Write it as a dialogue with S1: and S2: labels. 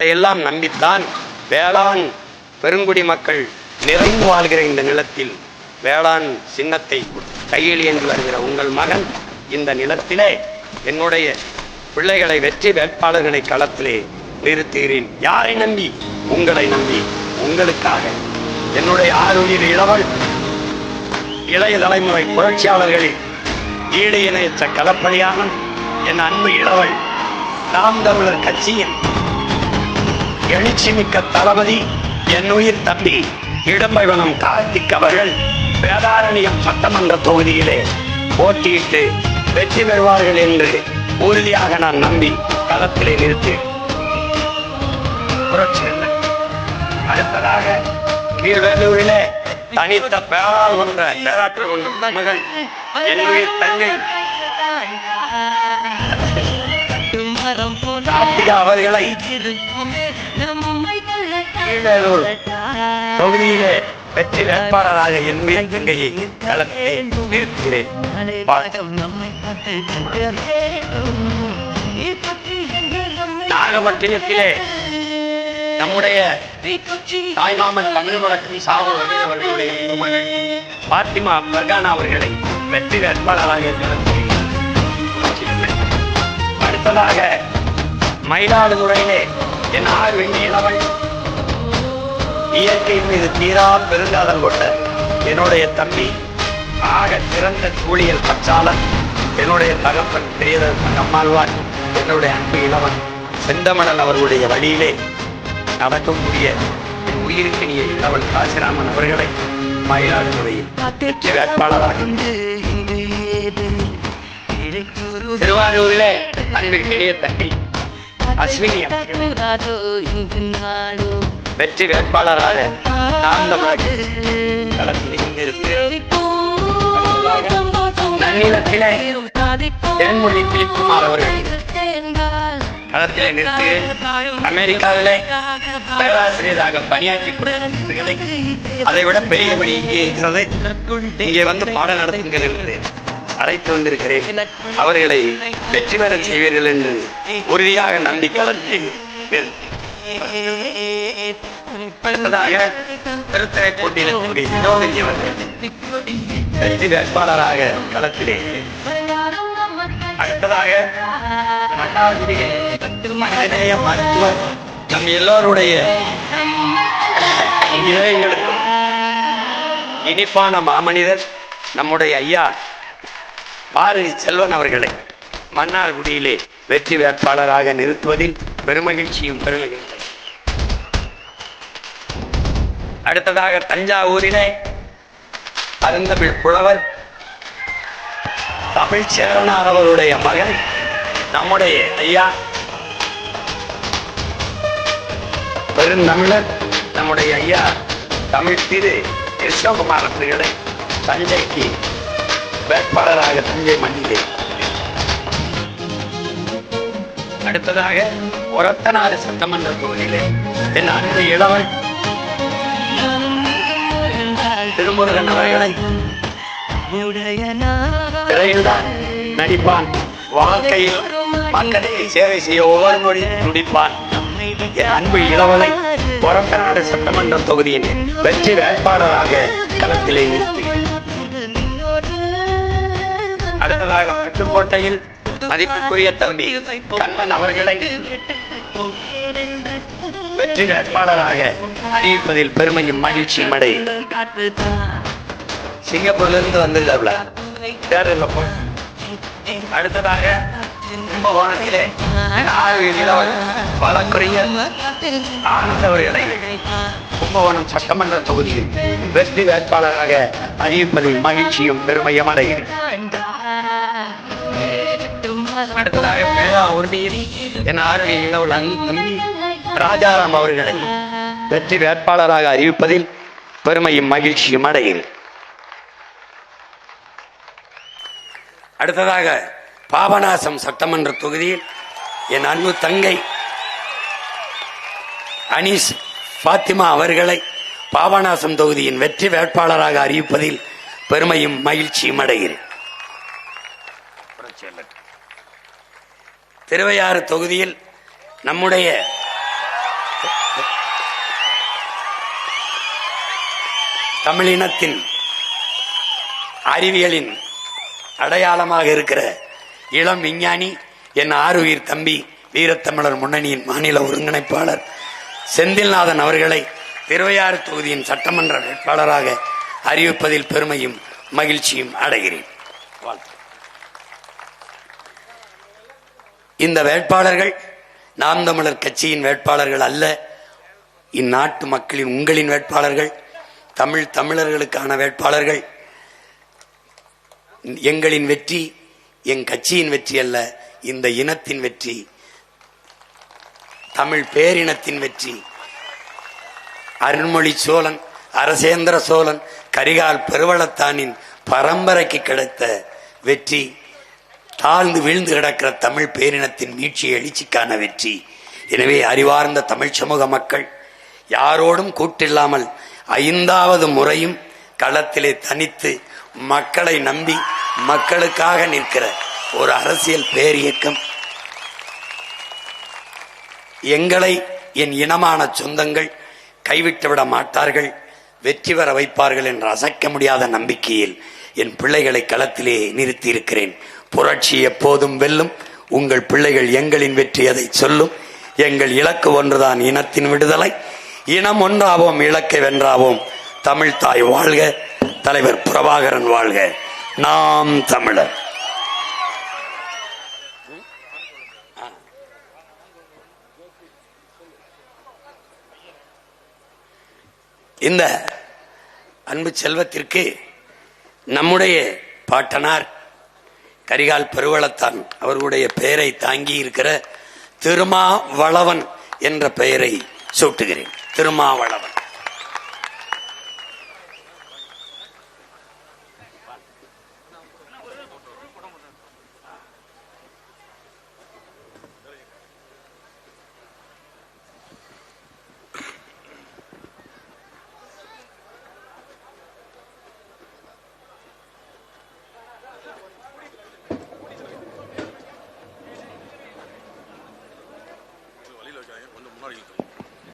S1: இதையெல்லாம் நம்பித்தான் வேளாண் பெருங்குடி மக்கள் நிறைந்து வாழ்கிற இந்த நிலத்தில் வேளாண் சின்னத்தை கையில் ஏந்தி வருகிற உங்கள் மகன் இந்த நிலத்திலே என்னுடைய பிள்ளைகளை வெற்றி வேட்பாளர்களை களத்திலே நிறுத்துகிறேன். யாரை நம்பி? உங்களை நம்பி. உங்களுக்காக. என்னுடைய ஆறுயிர் இளவல் இளைய தலைமுறை புரட்சியாளர்களில் ஈடு இணையற்ற களப்பணியான என் அன்பு இளவல் நாம் தமிழர் கட்சியின் எழுச்சி மிக்க தளபதி என் உயிர் தம்பி இடம்பைவனம் கார்த்திக் அவர்கள் வேதாரண்யம் சட்டமன்ற தொகுதியிலே போட்டியிட்டு வெற்றி பெறுவார்கள் என்று உறுதியாக நான் நம்பி களத்திலே நிறுத்தி அடுத்ததாக கீழ்வேலூரிலே தனித்த பேரால் கொண்ட பேராற்றல் கொண்ட மகள் என் உயிர் தங்கை. மரம் அவர்களை தொகுதியிலே வெற்றி வேட்பாளராக என் தங்கையை களத்திலே நிறுத்துகிறேன். நாகப்பட்டினத்திலே நம்முடைய தாய்மாமன் தமிழ் வழக்கில் பாத்திமா பர்கானா அவர்களை வெற்றி வேட்பாளராக அடுத்ததாக மயிலாடுதுறையிலே என் ஆறு வெண்ணியலவள் இயற்கை மீது தீரா பெருங்காதல் கொண்ட என்னுடைய தம்பி ஆக சிறந்த கூலியல் பச்சாளன் என்னுடைய தகப்பன் பெரியதர் தங்கம்மாழ்வார் என்னுடைய அன்பு இளவன். செந்தமணல் அவர்களுடைய வழியிலே நடக்கக்கூடிய என் உயிருக்கினிய இளவல் காசிராமன் அவர்களை மயிலாடுதுறையில் வேட்பாளராக திருவாரூரிலே அன்பிற்கினிய தம்பி அஸ்வினி வெற்றி வேட்பாளராக நாம் நன்னிலத்திலே தென்மொழி பிலிக்குமார் அவர்கள். களத்திலே நிறுத்து அமெரிக்காவிலே பேராசிரியராக பணியாற்றி. அதை விட பெரிய பணி இங்கே வந்து பாடம் நடத்துகிறது அழைத்து வந்திருக்கிறேன். அவர்களை வெற்றி பெற செய்வீர்கள் என்று உறுதியாக நம்பிக்கை களத்தில் வெற்றி வேட்பாளராக களத்திலே அடுத்ததாக மனிதநேய மருத்துவர் நம் எல்லோருடைய இதயங்களுக்கும் இனிப்பான மாமனிதர் நம்முடைய ஐயா பாரதி செல்வன் அவர்களை மன்னார்குடியிலே வெற்றி வேட்பாளராக நிறுத்துவதில் பெருமகிழ்ச்சியும் பெருமகிழ்ச்சி அடுத்ததாக தஞ்சாவூரிலே அருந்தமிழ் புலவர் தமிழ் சேரனார் அவருடைய மகன் நம்முடைய ஐயா. பெருந்தமிழர் நம்முடைய ஐயா தமிழ் திரு கிருஷ்ணகுமார் அவர்களை தஞ்சைக்கு வேட்பாளராக தஞ்சை மண்ணிலே. அடுத்ததாக ஒரத்தநாடு சட்டமன்ற தொகுதியிலே என் அன்பு இளவன் திருமுருகன் அவர்களை திரையில்தான் நடிப்பான். வாழ்க்கையில் மக்களுக்கு சேவை செய்ய ஒவ்வொரு மொழி துடிப்பான். என் அன்பு இளவலை ஒரத்தநாடு சட்டமன்ற தொகுதியின் வெற்றி வேட்பாளராக களத்திலே நிறுத்துகிறேன் அடுத்ததாக பட்டுக்கோட்டையில் மதிப்புக்குரிய தம்பி கண்ணன் அவர்களை வெற்றி வேட்பாளராக அறிவிப்பதில் பெருமையும் மகிழ்ச்சியும் அடை. சிங்கப்பூர்ல இருந்து வந்திருக்காப்ல அடுத்ததாக கும்பகோணத்திலே வழக்குரிய ஆனந்தவர்களை கும்பகோணம் சட்டமன்ற தொகுதியில் வெற்றி வேட்பாளராக அறிவிப்பதில் மகிழ்ச்சியும் பெருமையும் அடைகிறேன் உறுதியில் என் ஆரோக்கிய இளவல் தம்பி ராஜாராம் அவர்களை வெற்றி வேட்பாளராக அறிவிப்பதில் பெருமையும் மகிழ்ச்சியும் அடைகிறேன். அடுத்ததாக பாபநாசம் சட்டமன்ற தொகுதியில் என் அன்பு தங்கை அனீஸ் பாத்திமா அவர்களை பாபநாசம் தொகுதியின் வெற்றி வேட்பாளராக அறிவிப்பதில் பெருமையும் மகிழ்ச்சியும் அடைகிறேன். திருவையாறு தொகுதியில் நம்முடைய தமிழினத்தின் அறிவியலின் அடையாளமாக இருக்கிற இளம் விஞ்ஞானி என் ஆறுயிர் தம்பி வீரத்தமிழர் முன்னணியின் மாநில ஒருங்கிணைப்பாளர் செந்தில்நாதன் அவர்களை திருவையாறு தொகுதியின் சட்டமன்ற வேட்பாளராக அறிவிப்பதில் பெருமையும் மகிழ்ச்சியும் அடைகிறேன். வாழ்த்து. இந்த வேட்பாளர்கள் நாம் தமிழர் கட்சியின் வேட்பாளர்கள் அல்ல இந்நாட்டு மக்களின் உங்களின் வேட்பாளர்கள் தமிழ் தமிழர்களுக்கான வேட்பாளர்கள். எங்களின் வெற்றி என் கட்சியின் வெற்றி அல்ல இந்த இனத்தின் வெற்றி தமிழ் பேரினத்தின் வெற்றி. அருண்மொழி சோழன் அரசேந்திர சோழன் கரிகால் பெருவளத்தானின் பரம்பரைக்கு கிடைத்த வெற்றி. தாழ்ந்து வீழ்ந்து கிடக்கிற தமிழ் பேரினத்தின் மீட்சியை எழுச்சிக்கான வெற்றி. எனவே அறிவார்ந்த தமிழ் சமூக மக்கள் யாரோடும் கூட்டில்லாமல் ஐந்தாவது முறையும் களத்திலே தனித்து மக்களை நம்பி மக்களுக்காக நிற்கிற ஒரு அரசியல் பேரியக்கம். எங்களை என் இனமான சொந்தங்கள் கைவிட்டு விட மாட்டார்கள் வெற்றி பெற வைப்பார்கள் என்று அசைக்க முடியாத நம்பிக்கையில் என் பிள்ளைகளை களத்திலே நிறுத்தியிருக்கிறேன் புரட்சி எப்போதும் வெல்லும். உங்கள் பிள்ளைகள் எங்களின் வெற்றி அதை சொல்லும். எங்கள் இலக்கு ஒன்றுதான் இனத்தின் விடுதலை. இனம் ஒன்றாவோம் இலக்கை வென்றாவோம். தமிழ் தாய் வாழ்க தலைவர் பிரபாகரன் வாழ்க. நாம் தமிழர். இந்த அன்பு செல்வத்திற்கு நம்முடைய பாட்டனார் கரிகால் பெருவளத்தான் அவர்களுடைய பெயரை தாங்கி இருக்கிற திருமாவளவன் என்ற பெயரை சூட்டுகிறேன். திருமாவளவன்.